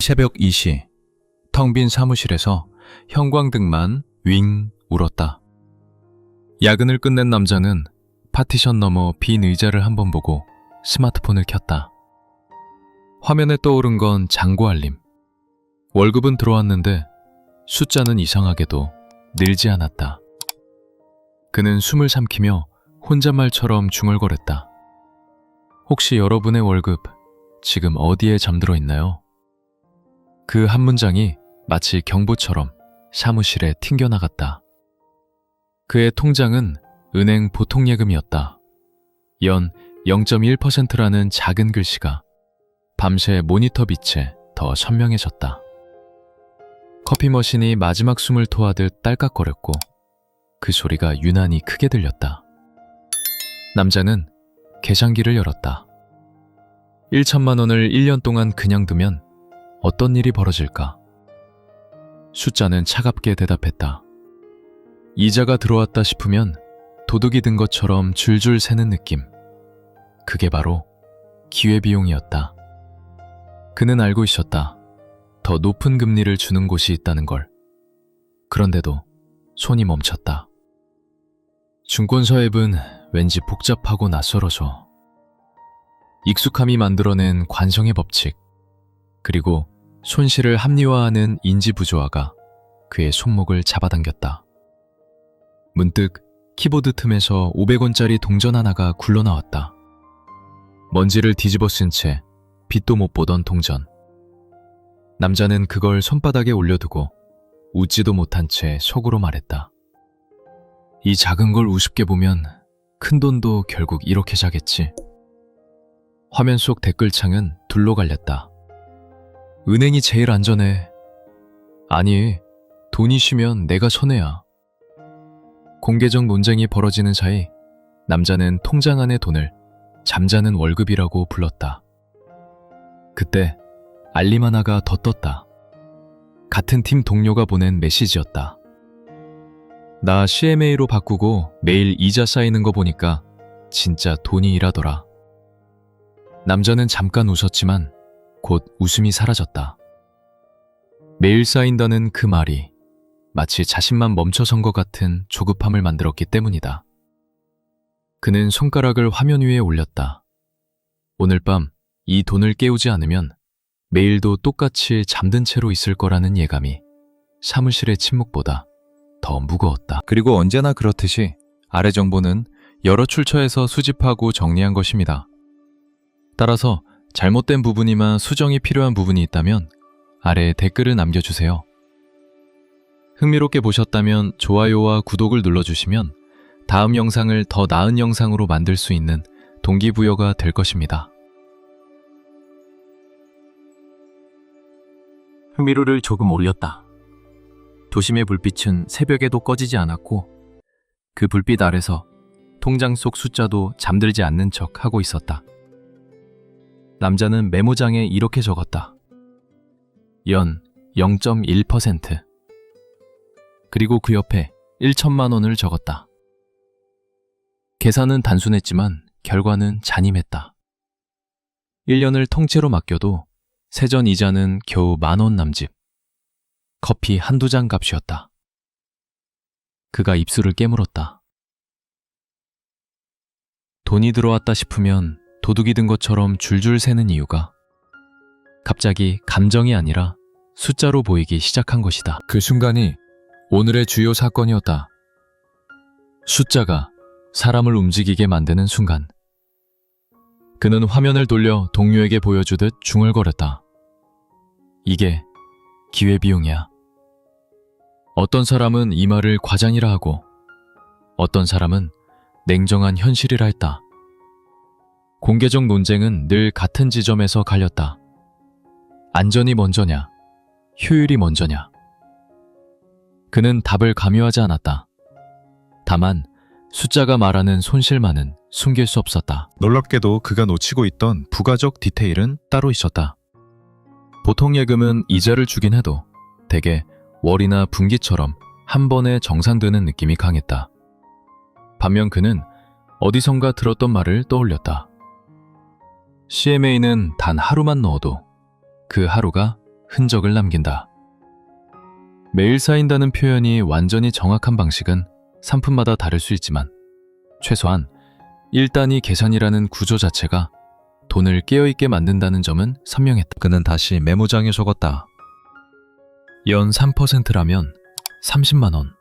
새벽 2시 텅 빈 사무실에서 형광등만 윙 울었다. 야근을 끝낸 남자는 파티션 너머 빈 의자를 한번 보고 스마트폰을 켰다. 화면에 떠오른 건 장고 알림. 월급은 들어왔는데 숫자는 이상하게도 늘지 않았다. 그는 숨을 삼키며 혼잣말처럼 중얼거렸다. 혹시 여러분의 월급 지금 어디에 잠들어 있나요? 그 한 문장이 마치 경보처럼 사무실에 튕겨나갔다. 그의 통장은 은행 보통 예금이었다. 연 0.1%라는 작은 글씨가 밤새 모니터 빛에 더 선명해졌다. 커피 머신이 마지막 숨을 토하듯 딸깍거렸고 그 소리가 유난히 크게 들렸다. 남자는 계산기를 열었다. 1천만 원을 1년 동안 그냥 두면 어떤 일이 벌어질까? 숫자는 차갑게 대답했다. 이자가 들어왔다 싶으면 도둑이 든 것처럼 줄줄 새는 느낌. 그게 바로 기회비용이었다. 그는 알고 있었다. 더 높은 금리를 주는 곳이 있다는 걸. 그런데도 손이 멈췄다. 증권사 앱은 왠지 복잡하고 낯설어져. 익숙함이 만들어낸 관성의 법칙, 그리고 손실을 합리화하는 인지 부조화가 그의 손목을 잡아당겼다. 문득 키보드 틈에서 500원짜리 동전 하나가 굴러나왔다. 먼지를 뒤집어 쓴 채 빛도 못 보던 동전. 남자는 그걸 손바닥에 올려두고 웃지도 못한 채 속으로 말했다. 이 작은 걸 우습게 보면 큰 돈도 결국 이렇게 자겠지. 화면 속 댓글창은 둘로 갈렸다. 은행이 제일 안전해. 아니, 돈이 쉬면 내가 손해야. 공개적 논쟁이 벌어지는 사이 남자는 통장 안의 돈을 잠자는 월급이라고 불렀다. 그때 알림 하나가 더 떴다. 같은 팀 동료가 보낸 메시지였다. 나 CMA로 바꾸고 매일 이자 쌓이는 거 보니까 진짜 돈이 일하더라. 남자는 잠깐 웃었지만 곧 웃음이 사라졌다. 매일 쌓인다는 그 말이 마치 자신만 멈춰선 것 같은 조급함을 만들었기 때문이다. 그는 손가락을 화면 위에 올렸다. 오늘 밤 이 돈을 깨우지 않으면 매일도 똑같이 잠든 채로 있을 거라는 예감이 사무실의 침묵보다 더 무거웠다. 그리고 언제나 그렇듯이 아래 정보는 여러 출처에서 수집하고 정리한 것입니다. 따라서 잘못된 부분이나 수정이 필요한 부분이 있다면 아래에 댓글을 남겨주세요. 흥미롭게 보셨다면 좋아요와 구독을 눌러주시면 다음 영상을 더 나은 영상으로 만들 수 있는 동기부여가 될 것입니다. 흥미로를 조금 올렸다. 도심의 불빛은 새벽에도 꺼지지 않았고 그 불빛 아래서 통장 속 숫자도 잠들지 않는 척 하고 있었다. 남자는 메모장에 이렇게 적었다. 연 0.1%. 그리고 그 옆에 1천만 원을 적었다. 계산은 단순했지만 결과는 잔인했다. 1년을 통째로 맡겨도 세전 이자는 겨우 만 원 남짓. 커피 한두 잔 값이었다. 그가 입술을 깨물었다. 돈이 들어왔다 싶으면 도둑이 든 것처럼 줄줄 새는 이유가 갑자기 감정이 아니라 숫자로 보이기 시작한 것이다. 그 순간이 오늘의 주요 사건이었다. 숫자가 사람을 움직이게 만드는 순간. 그는 화면을 돌려 동료에게 보여주듯 중얼거렸다. 이게 기회비용이야. 어떤 사람은 이 말을 과장이라 하고, 어떤 사람은 냉정한 현실이라 했다. 공개적 논쟁은 늘 같은 지점에서 갈렸다. 안전이 먼저냐, 효율이 먼저냐. 그는 답을 강요하지 않았다. 다만 숫자가 말하는 손실만은 숨길 수 없었다. 놀랍게도 그가 놓치고 있던 부가적 디테일은 따로 있었다. 보통 예금은 이자를 주긴 해도 대개 월이나 분기처럼 한 번에 정산되는 느낌이 강했다. 반면 그는 어디선가 들었던 말을 떠올렸다. CMA는 단 하루만 넣어도 그 하루가 흔적을 남긴다. 매일 쌓인다는 표현이 완전히 정확한 방식은 상품마다 다를 수 있지만 최소한 1단위 계산이라는 구조 자체가 돈을 깨어있게 만든다는 점은 선명했다. 그는 다시 메모장에 적었다. 연 3%라면 30만 원.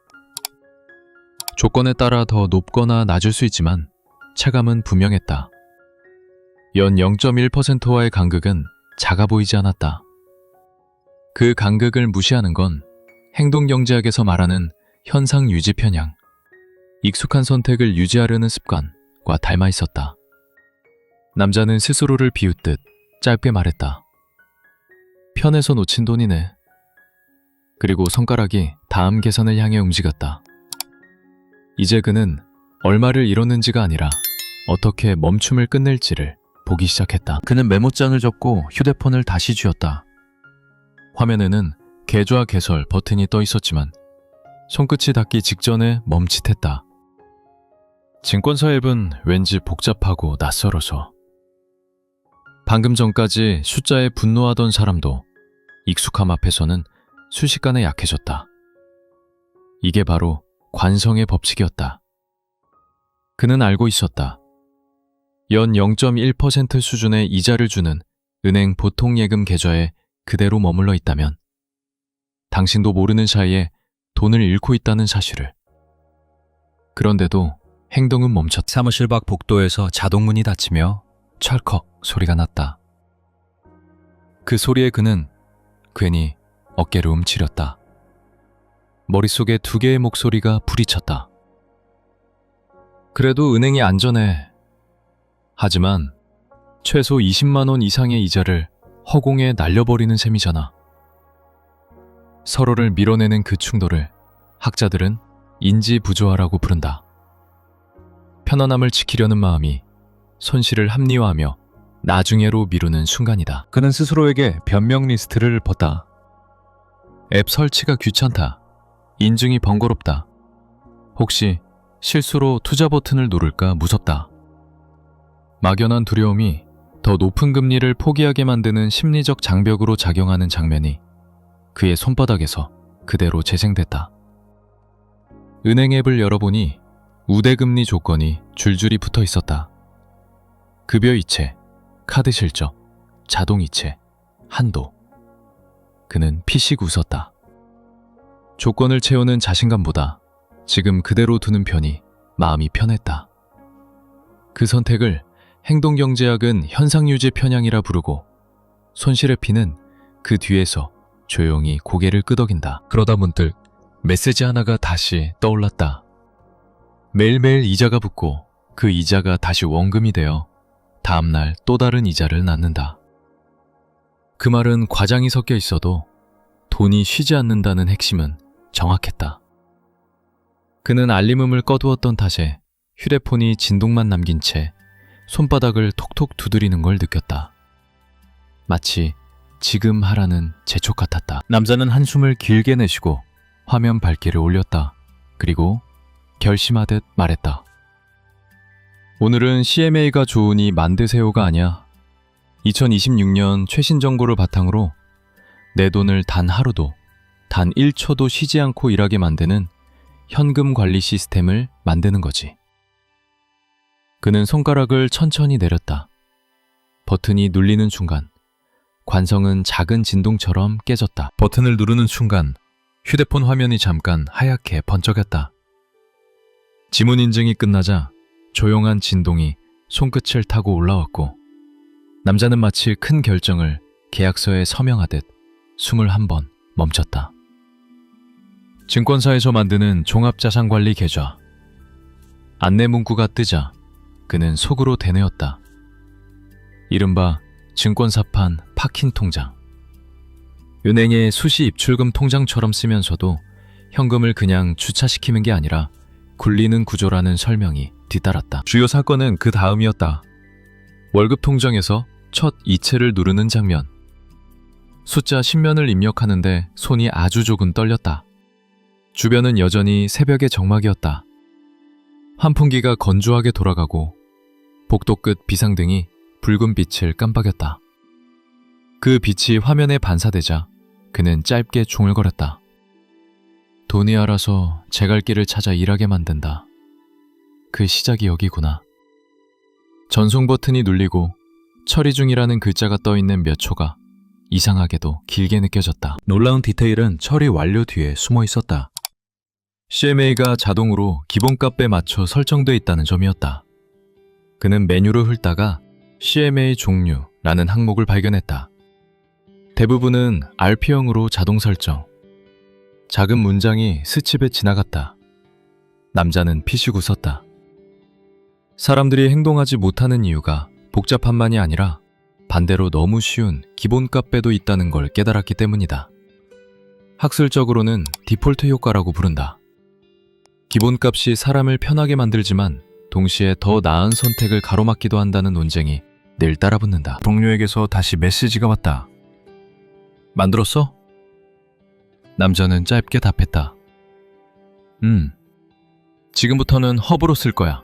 조건에 따라 더 높거나 낮을 수 있지만 체감은 분명했다. 연 0.1%와의 간극은 작아 보이지 않았다. 그 간극을 무시하는 건 행동경제학에서 말하는 현상 유지 편향, 익숙한 선택을 유지하려는 습관과 닮아 있었다. 남자는 스스로를 비웃듯 짧게 말했다. 편에서 놓친 돈이네. 그리고 손가락이 다음 계산을 향해 움직였다. 이제 그는 얼마를 잃었는지가 아니라 어떻게 멈춤을 끝낼지를 보기 시작했다. 그는 메모장을 접고 휴대폰을 다시 쥐었다. 화면에는 계좌 개설 버튼이 떠 있었지만 손끝이 닿기 직전에 멈칫했다. 증권사 앱은 왠지 복잡하고 낯설어서 방금 전까지 숫자에 분노하던 사람도 익숙함 앞에서는 순식간에 약해졌다. 이게 바로 관성의 법칙이었다. 그는 알고 있었다. 연 0.1% 수준의 이자를 주는 은행 보통 예금 계좌에 그대로 머물러 있다면 당신도 모르는 사이에 돈을 잃고 있다는 사실을. 그런데도 행동은 멈췄다. 사무실 밖 복도에서 자동문이 닫히며 철컥 소리가 났다. 그 소리에 그는 괜히 어깨를 움츠렸다. 머릿속에 두 개의 목소리가 부딪혔다. 그래도 은행이 안전해. 하지만 최소 20만 원 이상의 이자를 허공에 날려버리는 셈이잖아. 서로를 밀어내는 그 충돌을 학자들은 인지 부조화라고 부른다. 편안함을 지키려는 마음이 손실을 합리화하며 나중에로 미루는 순간이다. 그는 스스로에게 변명 리스트를 벗다. 앱 설치가 귀찮다. 인증이 번거롭다. 혹시 실수로 투자 버튼을 누를까 무섭다. 막연한 두려움이 더 높은 금리를 포기하게 만드는 심리적 장벽으로 작용하는 장면이 그의 손바닥에서 그대로 재생됐다. 은행 앱을 열어보니 우대금리 조건이 줄줄이 붙어 있었다. 급여 이체, 카드 실적, 자동 이체, 한도. 그는 피식 웃었다. 조건을 채우는 자신감보다 지금 그대로 두는 편이 마음이 편했다. 그 선택을 행동경제학은 현상유지 편향이라 부르고 손실의 피는 그 뒤에서 조용히 고개를 끄덕인다. 그러다 문득 메시지 하나가 다시 떠올랐다. 매일매일 이자가 붙고 그 이자가 다시 원금이 되어 다음날 또 다른 이자를 낳는다. 그 말은 과장이 섞여 있어도 돈이 쉬지 않는다는 핵심은 정확했다. 그는 알림음을 꺼두었던 탓에 휴대폰이 진동만 남긴 채 손바닥을 톡톡 두드리는 걸 느꼈다. 마치 지금 하라는 재촉 같았다. 남자는 한숨을 길게 내쉬고 화면 밝기를 올렸다. 그리고 결심하듯 말했다. 오늘은 CMA가 좋으니 만드세요가 아니야. 2026년 최신 정보를 바탕으로 내 돈을 단 하루도, 단 1초도 쉬지 않고 일하게 만드는 현금 관리 시스템을 만드는 거지. 그는 손가락을 천천히 내렸다. 버튼이 눌리는 순간, 관성은 작은 진동처럼 깨졌다. 버튼을 누르는 순간, 휴대폰 화면이 잠깐 하얗게 번쩍였다. 지문 인증이 끝나자 조용한 진동이 손끝을 타고 올라왔고, 남자는 마치 큰 결정을 계약서에 서명하듯 숨을 한번 멈췄다. 증권사에서 만드는 종합자산관리 계좌. 안내 문구가 뜨자 그는 속으로 대뇌었다. 이른바 증권사판 파킨 통장. 은행의 수시 입출금 통장처럼 쓰면서도 현금을 그냥 주차시키는 게 아니라 굴리는 구조라는 설명이 뒤따랐다. 주요 사건은 그 다음이었다. 월급 통장에서 첫 이체를 누르는 장면. 숫자 10면을 입력하는데 손이 아주 조금 떨렸다. 주변은 여전히 새벽의 정막이었다. 환풍기가 건조하게 돌아가고 복도 끝 비상등이 붉은 빛을 깜빡였다. 그 빛이 화면에 반사되자 그는 짧게 중얼거렸다. 돈이 알아서 제 갈 길을 찾아 일하게 만든다. 그 시작이 여기구나. 전송 버튼이 눌리고 처리 중이라는 글자가 떠 있는 몇 초가 이상하게도 길게 느껴졌다. 놀라운 디테일은 처리 완료 뒤에 숨어 있었다. CMA가 자동으로 기본 값에 맞춰 설정돼 있다는 점이었다. 그는 메뉴를 훑다가 CMA 종류라는 항목을 발견했다. 대부분은 RP형으로 자동 설정. 작은 문장이 스칩에 지나갔다. 남자는 피식 웃었다. 사람들이 행동하지 못하는 이유가 복잡함만이 아니라 반대로 너무 쉬운 기본값배도 있다는 걸 깨달았기 때문이다. 학술적으로는 디폴트 효과라고 부른다. 기본값이 사람을 편하게 만들지만 동시에 더 나은 선택을 가로막기도 한다는 논쟁이 늘 따라붙는다. 동료에게서 다시 메시지가 왔다. 만들었어? 남자는 짧게 답했다. 음. 지금부터는 허브로 쓸 거야.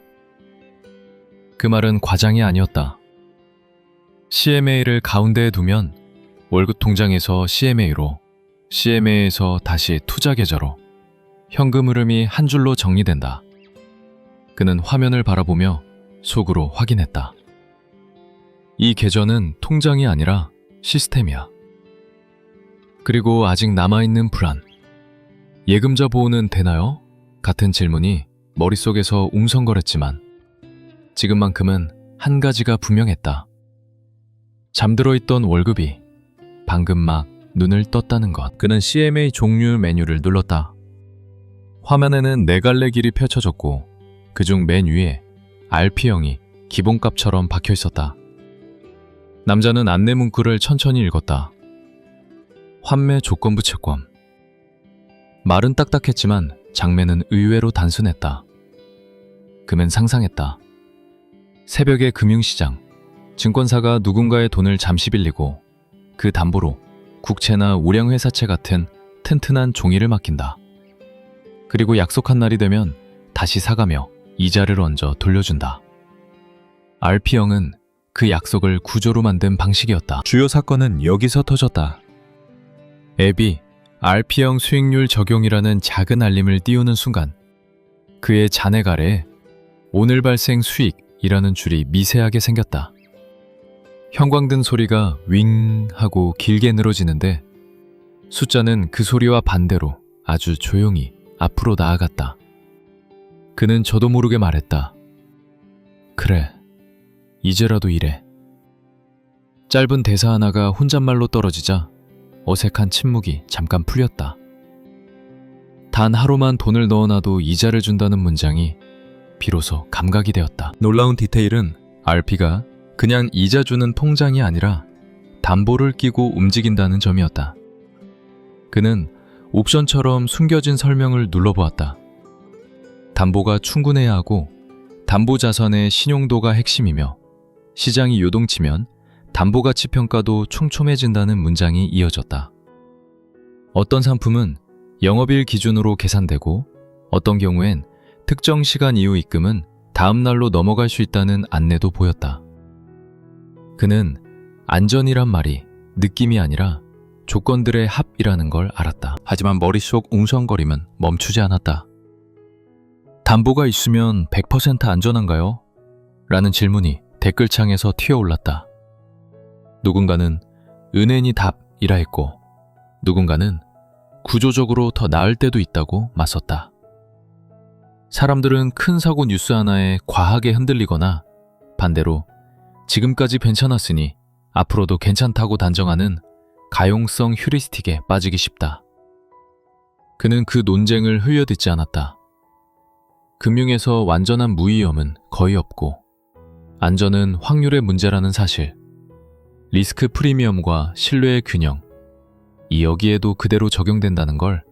그 말은 과장이 아니었다. CMA를 가운데에 두면 월급 통장에서 CMA로, CMA에서 다시 투자 계좌로 현금 흐름이 한 줄로 정리된다. 그는 화면을 바라보며 속으로 확인했다. 이 계좌는 통장이 아니라 시스템이야. 그리고 아직 남아있는 불안. 예금자 보호는 되나요? 같은 질문이 머릿속에서 웅성거렸지만 지금만큼은 한 가지가 분명했다. 잠들어 있던 월급이 방금 막 눈을 떴다는 것. 그는 CMA 종류 메뉴를 눌렀다. 화면에는 네 갈래 길이 펼쳐졌고 그중 맨 위에 RP형이 기본값처럼 박혀 있었다. 남자는 안내 문구를 천천히 읽었다. 환매 조건부 채권. 말은 딱딱했지만 장면은 의외로 단순했다. 그는 상상했다. 새벽의 금융시장, 증권사가 누군가의 돈을 잠시 빌리고 그 담보로 국채나 우량회사채 같은 튼튼한 종이를 맡긴다. 그리고 약속한 날이 되면 다시 사가며 이자를 얹어 돌려준다. RP형은 그 약속을 구조로 만든 방식이었다. 주요 사건은 여기서 터졌다. 앱이 RP형 수익률 적용이라는 작은 알림을 띄우는 순간 그의 잔액 아래에 오늘 발생 수익이라는 줄이 미세하게 생겼다. 형광등 소리가 윙 하고 길게 늘어지는데 숫자는 그 소리와 반대로 아주 조용히 앞으로 나아갔다. 그는 저도 모르게 말했다. 그래, 이제라도 이래. 짧은 대사 하나가 혼잣말로 떨어지자 어색한 침묵이 잠깐 풀렸다. 단 하루만 돈을 넣어놔도 이자를 준다는 문장이 비로소 감각이 되었다. 놀라운 디테일은 RP가 그냥 이자 주는 통장이 아니라 담보를 끼고 움직인다는 점이었다. 그는 옵션처럼 숨겨진 설명을 눌러보았다. 담보가 충분해야 하고 담보 자산의 신용도가 핵심이며 시장이 요동치면 담보 가치 평가도 촘촘해진다는 문장이 이어졌다. 어떤 상품은 영업일 기준으로 계산되고 어떤 경우엔 특정 시간 이후 입금은 다음 날로 넘어갈 수 있다는 안내도 보였다. 그는 안전이란 말이 느낌이 아니라 조건들의 합이라는 걸 알았다. 하지만 머릿속 웅성거림은 멈추지 않았다. 담보가 있으면 100% 안전한가요? 라는 질문이 댓글창에서 튀어올랐다. 누군가는 은행이 답이라 했고, 누군가는 구조적으로 더 나을 때도 있다고 맞섰다. 사람들은 큰 사고 뉴스 하나에 과하게 흔들리거나 반대로 지금까지 괜찮았으니 앞으로도 괜찮다고 단정하는 가용성 휴리스틱에 빠지기 쉽다. 그는 그 논쟁을 흘려듣지 않았다. 금융에서 완전한 무위험은 거의 없고 안전은 확률의 문제라는 사실, 리스크 프리미엄과 신뢰의 균형, 이 여기에도 그대로 적용된다는 걸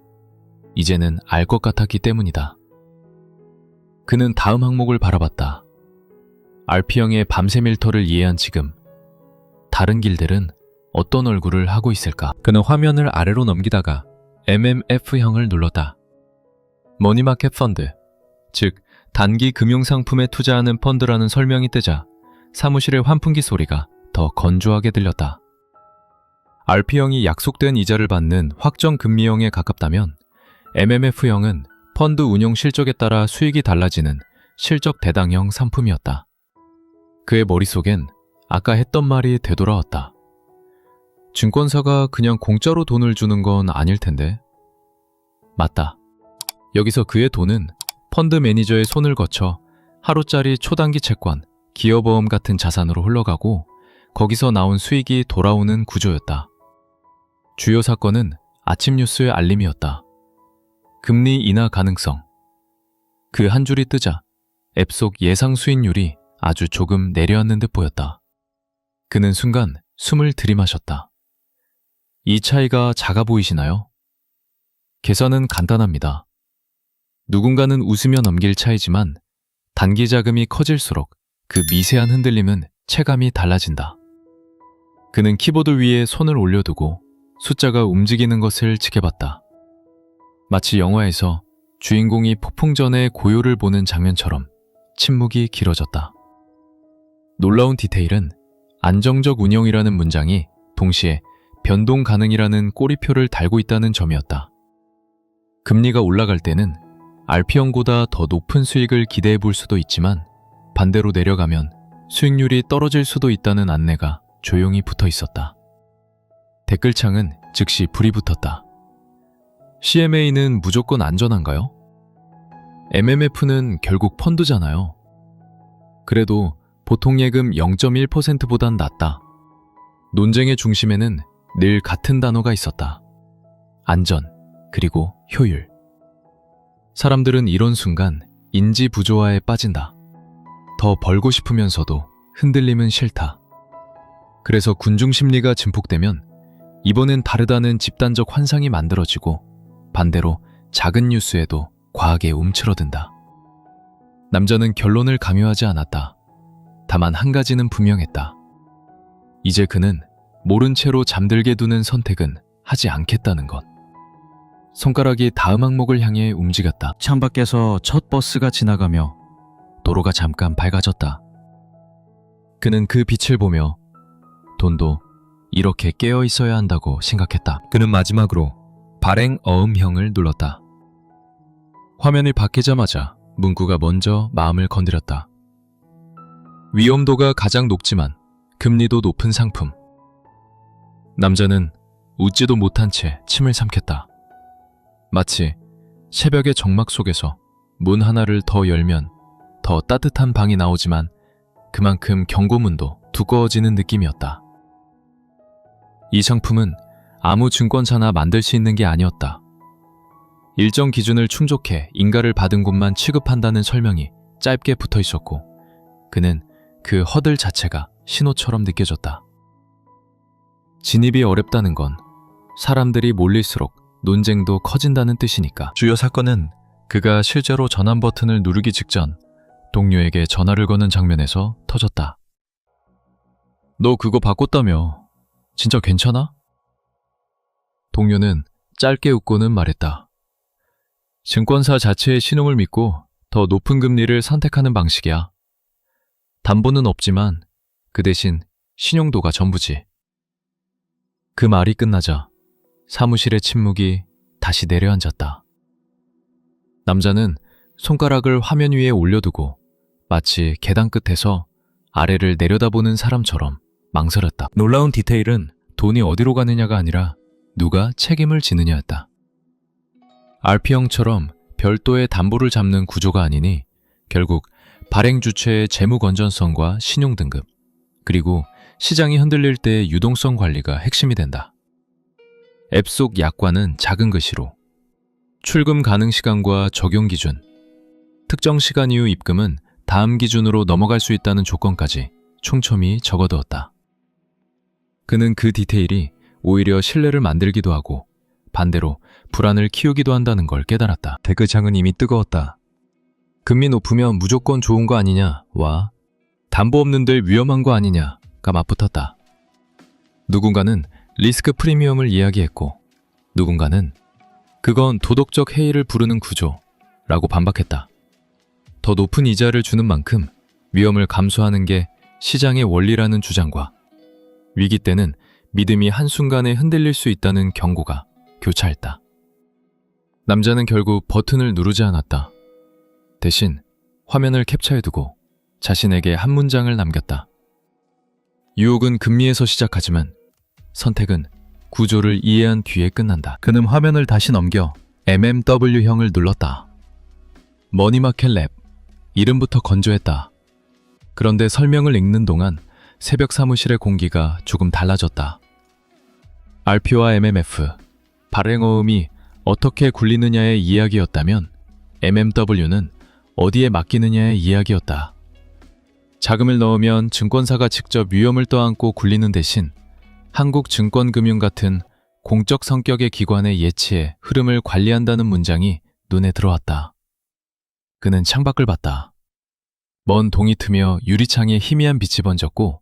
이제는 알 것 같았기 때문이다. 그는 다음 항목을 바라봤다. RP형의 밤새 밀터를 이해한 지금, 다른 길들은 어떤 얼굴을 하고 있을까? 그는 화면을 아래로 넘기다가 MMF형을 눌렀다. 머니마켓 펀드, 즉 단기 금융상품에 투자하는 펀드라는 설명이 뜨자 사무실의 환풍기 소리가 더 건조하게 들렸다. RP형이 약속된 이자를 받는 확정 금리형에 가깝다면 MMF형은 펀드 운용 실적에 따라 수익이 달라지는 실적 대당형 상품이었다. 그의 머릿속엔 아까 했던 말이 되돌아왔다. 증권사가 그냥 공짜로 돈을 주는 건 아닐 텐데. 맞다. 여기서 그의 돈은 펀드 매니저의 손을 거쳐 하루짜리 초단기 채권, 기업보험 같은 자산으로 흘러가고 거기서 나온 수익이 돌아오는 구조였다. 주요 사건은 아침 뉴스의 알림이었다. 금리 인하 가능성. 그 한 줄이 뜨자 앱 속 예상 수익률이 아주 조금 내려앉는 듯 보였다. 그는 순간 숨을 들이마셨다. 이 차이가 작아 보이시나요? 계산은 간단합니다. 누군가는 웃으며 넘길 차이지만 단기 자금이 커질수록 그 미세한 흔들림은 체감이 달라진다. 그는 키보드 위에 손을 올려두고 숫자가 움직이는 것을 지켜봤다. 마치 영화에서 주인공이 폭풍 전에 고요를 보는 장면처럼 침묵이 길어졌다. 놀라운 디테일은 안정적 운영이라는 문장이 동시에 변동 가능이라는 꼬리표를 달고 있다는 점이었다. 금리가 올라갈 때는 RP형보다 더 높은 수익을 기대해 볼 수도 있지만 반대로 내려가면 수익률이 떨어질 수도 있다는 안내가 조용히 붙어 있었다. 댓글창은 즉시 불이 붙었다. CMA는 무조건 안전한가요? MMF는 결국 펀드잖아요. 그래도 보통 예금 0.1%보단 낫다. 논쟁의 중심에는 늘 같은 단어가 있었다. 안전, 그리고 효율. 사람들은 이런 순간 인지 부조화에 빠진다. 더 벌고 싶으면서도 흔들림은 싫다. 그래서 군중 심리가 증폭되면 이번엔 다르다는 집단적 환상이 만들어지고 반대로 작은 뉴스에도 과하게 움츠러든다. 남자는 결론을 강요하지 않았다. 다만 한 가지는 분명했다. 이제 그는 모른 채로 잠들게 두는 선택은 하지 않겠다는 것. 손가락이 다음 항목을 향해 움직였다. 창밖에서 첫 버스가 지나가며 도로가 잠깐 밝아졌다. 그는 그 빛을 보며 돈도 이렇게 깨어 있어야 한다고 생각했다. 그는 마지막으로 발행 어음형을 눌렀다. 화면이 바뀌자마자 문구가 먼저 마음을 건드렸다. 위험도가 가장 높지만 금리도 높은 상품. 남자는 웃지도 못한 채 침을 삼켰다. 마치 새벽의 정막 속에서 문 하나를 더 열면 더 따뜻한 방이 나오지만 그만큼 경고문도 두꺼워지는 느낌이었다. 이 상품은 아무 증권사나 만들 수 있는 게 아니었다. 일정 기준을 충족해 인가를 받은 곳만 취급한다는 설명이 짧게 붙어 있었고, 그는 그 허들 자체가 신호처럼 느껴졌다. 진입이 어렵다는 건 사람들이 몰릴수록 논쟁도 커진다는 뜻이니까. 주요 사건은 그가 실제로 전환 버튼을 누르기 직전 동료에게 전화를 거는 장면에서 터졌다. 너 그거 바꿨다며. 진짜 괜찮아? 동료는 짧게 웃고는 말했다. 증권사 자체의 신용을 믿고 더 높은 금리를 선택하는 방식이야. 담보는 없지만 그 대신 신용도가 전부지. 그 말이 끝나자 사무실의 침묵이 다시 내려앉았다. 남자는 손가락을 화면 위에 올려두고 마치 계단 끝에서 아래를 내려다보는 사람처럼 망설였다. 놀라운 디테일은 돈이 어디로 가느냐가 아니라 누가 책임을 지느냐였다. RP형처럼 별도의 담보를 잡는 구조가 아니니 결국 발행 주체의 재무 건전성과 신용 등급, 그리고 시장이 흔들릴 때 유동성 관리가 핵심이 된다. 앱 속 약관은 작은 글씨로 출금 가능 시간과 적용 기준, 특정 시간 이후 입금은 다음 기준으로 넘어갈 수 있다는 조건까지 촘촘히 적어두었다. 그는 그 디테일이 오히려 신뢰를 만들기도 하고 반대로 불안을 키우기도 한다는 걸 깨달았다. 댓글창은 이미 뜨거웠다. 금리 높으면 무조건 좋은 거 아니냐와 담보 없는데 위험한 거 아니냐가 맞붙었다. 누군가는 리스크 프리미엄을 이야기했고 누군가는 그건 도덕적 해이를 부르는 구조라고 반박했다. 더 높은 이자를 주는 만큼 위험을 감수하는 게 시장의 원리라는 주장과 위기 때는 믿음이 한순간에 흔들릴 수 있다는 경고가 교차했다. 남자는 결국 버튼을 누르지 않았다. 대신 화면을 캡처해두고 자신에게 한 문장을 남겼다. 유혹은 금리에서 시작하지만 선택은 구조를 이해한 뒤에 끝난다. 그는 화면을 다시 넘겨 MMW형을 눌렀다. 머니마켓 랩. 이름부터 건조했다. 그런데 설명을 읽는 동안 새벽 사무실의 공기가 조금 달라졌다. RP와 MMF, 발행어음이 어떻게 굴리느냐의 이야기였다면 MMW는 어디에 맡기느냐의 이야기였다. 자금을 넣으면 증권사가 직접 위험을 떠안고 굴리는 대신 한국증권금융 같은 공적 성격의 기관의 예치에 흐름을 관리한다는 문장이 눈에 들어왔다. 그는 창밖을 봤다. 먼 동이 트며 유리창에 희미한 빛이 번졌고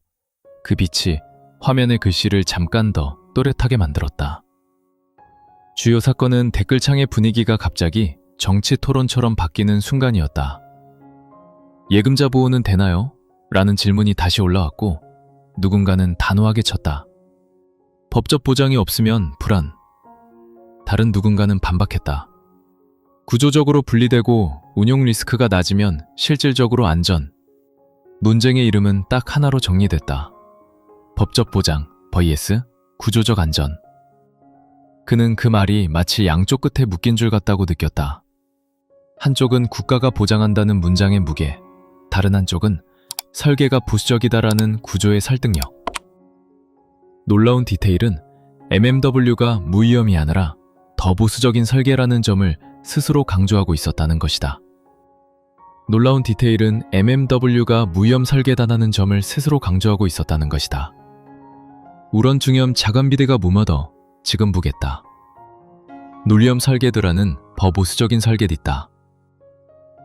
그 빛이 화면의 글씨를 잠깐 더 또렷하게 만들었다. 주요 사건은 댓글창의 분위기가 갑자기 정치 토론처럼 바뀌는 순간이었다. 예금자 보호는 되나요? 라는 질문이 다시 올라왔고 누군가는 단호하게 쳤다. 법적 보장이 없으면 불안. 다른 누군가는 반박했다. 구조적으로 분리되고 운용 리스크가 낮으면 실질적으로 안전. 논쟁의 이름은 딱 하나로 정리됐다. 법적 보장, vs 구조적 안전. 그는 그 말이 마치 양쪽 끝에 묶인 줄 같다고 느꼈다. 한쪽은 국가가 보장한다는 문장의 무게, 다른 한쪽은 설계가 보수적이다라는 구조의 설득력. 놀라운 디테일은 MMW가 무위험이 아니라 더 보수적인 설계라는 점을 스스로 강조하고 있었다는 것이다. 놀라운 디테일은 MMW가 무위험 설계다라는 점을 스스로 강조하고 있었다는 것이다. 우런 중염 자간 비대가 무마더 지금 보겠다. 눌렴 설계드라는 버보수적인 설계딨다.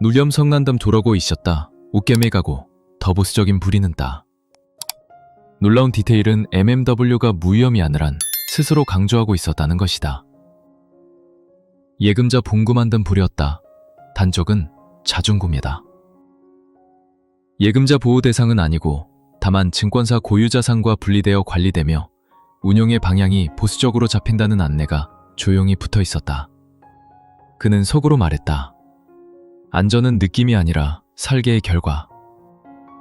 눌렴 성난담 도라고 있었다. 옷개매 가고 더 보수적인 부리는 따. 놀라운 디테일은 MMW가 무위험이 아니란 스스로 강조하고 있었다는 것이다. 예금자 봉구 만 든 불이었다. 단적은 자중구매다. 예금자 보호 대상은 아니고 다만 증권사 고유자산과 분리되어 관리되며 운용의 방향이 보수적으로 잡힌다는 안내가 조용히 붙어 있었다. 그는 속으로 말했다. 안전은 느낌이 아니라 설계의 결과.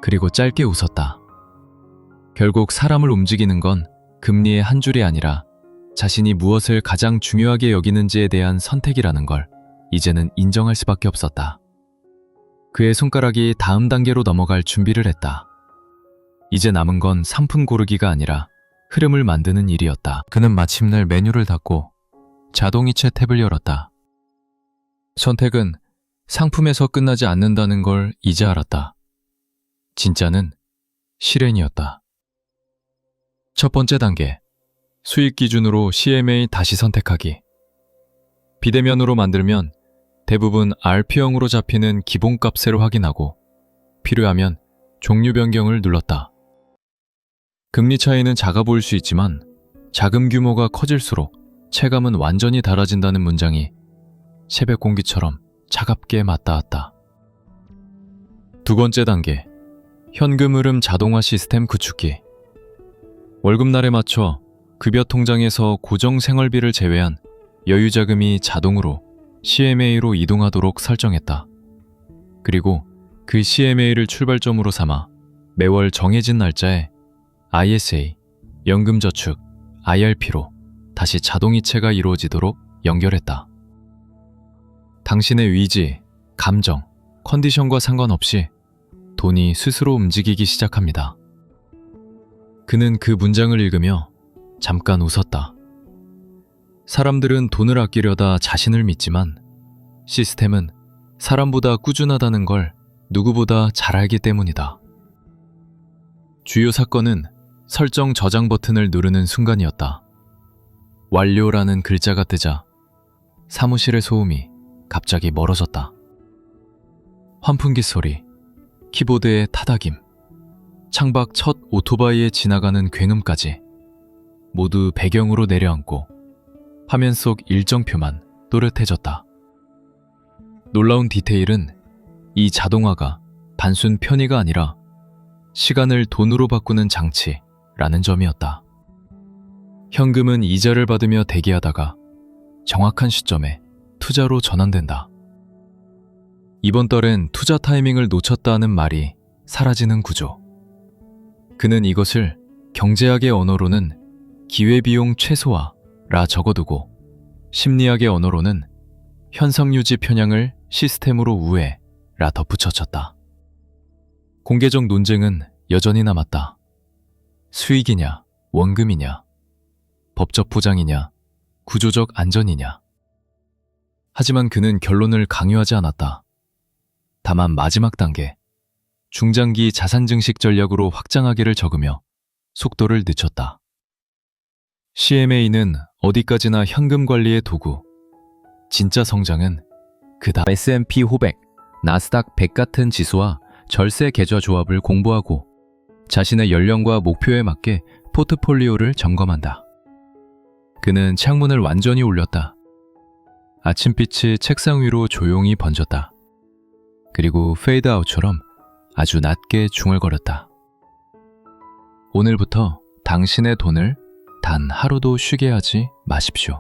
그리고 짧게 웃었다. 결국 사람을 움직이는 건 금리의 한 줄이 아니라 자신이 무엇을 가장 중요하게 여기는지에 대한 선택이라는 걸 이제는 인정할 수밖에 없었다. 그의 손가락이 다음 단계로 넘어갈 준비를 했다. 이제 남은 건 상품 고르기가 아니라 흐름을 만드는 일이었다. 그는 마침내 메뉴를 닫고 자동이체 탭을 열었다. 선택은 상품에서 끝나지 않는다는 걸 이제 알았다. 진짜는 실행이었다. 첫 번째 단계. 수익 기준으로 CMA 다시 선택하기. 비대면으로 만들면 대부분 RP형으로 잡히는 기본값으로 확인하고 필요하면 종류 변경을 눌렀다. 금리 차이는 작아 보일 수 있지만 자금 규모가 커질수록 체감은 완전히 달라진다는 문장이 새벽 공기처럼 차갑게 맞닿았다. 두 번째 단계. 현금 흐름 자동화 시스템 구축기. 월급날에 맞춰 급여 통장에서 고정 생활비를 제외한 여유 자금이 자동으로 CMA로 이동하도록 설정했다. 그리고 그 CMA를 출발점으로 삼아 매월 정해진 날짜에 ISA, 연금저축, IRP로 다시 자동이체가 이루어지도록 연결했다. 당신의 의지, 감정, 컨디션과 상관없이 돈이 스스로 움직이기 시작합니다. 그는 그 문장을 읽으며 잠깐 웃었다. 사람들은 돈을 아끼려다 자신을 믿지만 시스템은 사람보다 꾸준하다는 걸 누구보다 잘 알기 때문이다. 주요 사건은 설정 저장 버튼을 누르는 순간이었다. 완료라는 글자가 뜨자 사무실의 소음이 갑자기 멀어졌다. 환풍기 소리, 키보드의 타닥임, 창밖 첫 오토바이에 지나가는 굉음까지 모두 배경으로 내려앉고 화면 속 일정표만 또렷해졌다. 놀라운 디테일은 이 자동화가 단순 편의가 아니라 시간을 돈으로 바꾸는 장치라는 점이었다. 현금은 이자를 받으며 대기하다가 정확한 시점에 투자로 전환된다. 이번 달엔 투자 타이밍을 놓쳤다는 말이 사라지는 구조. 그는 이것을 경제학의 언어로는 기회비용 최소화라 적어두고 심리학의 언어로는 현상유지 편향을 시스템으로 우회라 덧붙여쳤다. 공개적 논쟁은 여전히 남았다. 수익이냐, 원금이냐, 법적 보장이냐, 구조적 안전이냐. 하지만 그는 결론을 강요하지 않았다. 다만 마지막 단계, 중장기 자산 증식 전략으로 확장하기를 적으며 속도를 늦췄다. CMA는 어디까지나 현금 관리의 도구. 진짜 성장은 그다 S&P 500, 나스닥 100 같은 지수와 절세 계좌 조합을 공부하고 자신의 연령과 목표에 맞게 포트폴리오를 점검한다. 그는 창문을 완전히 올렸다. 아침빛이 책상 위로 조용히 번졌다. 그리고 페이드아웃처럼 아주 낮게 중얼거렸다. 오늘부터 당신의 돈을 단 하루도 쉬게 하지 마십시오.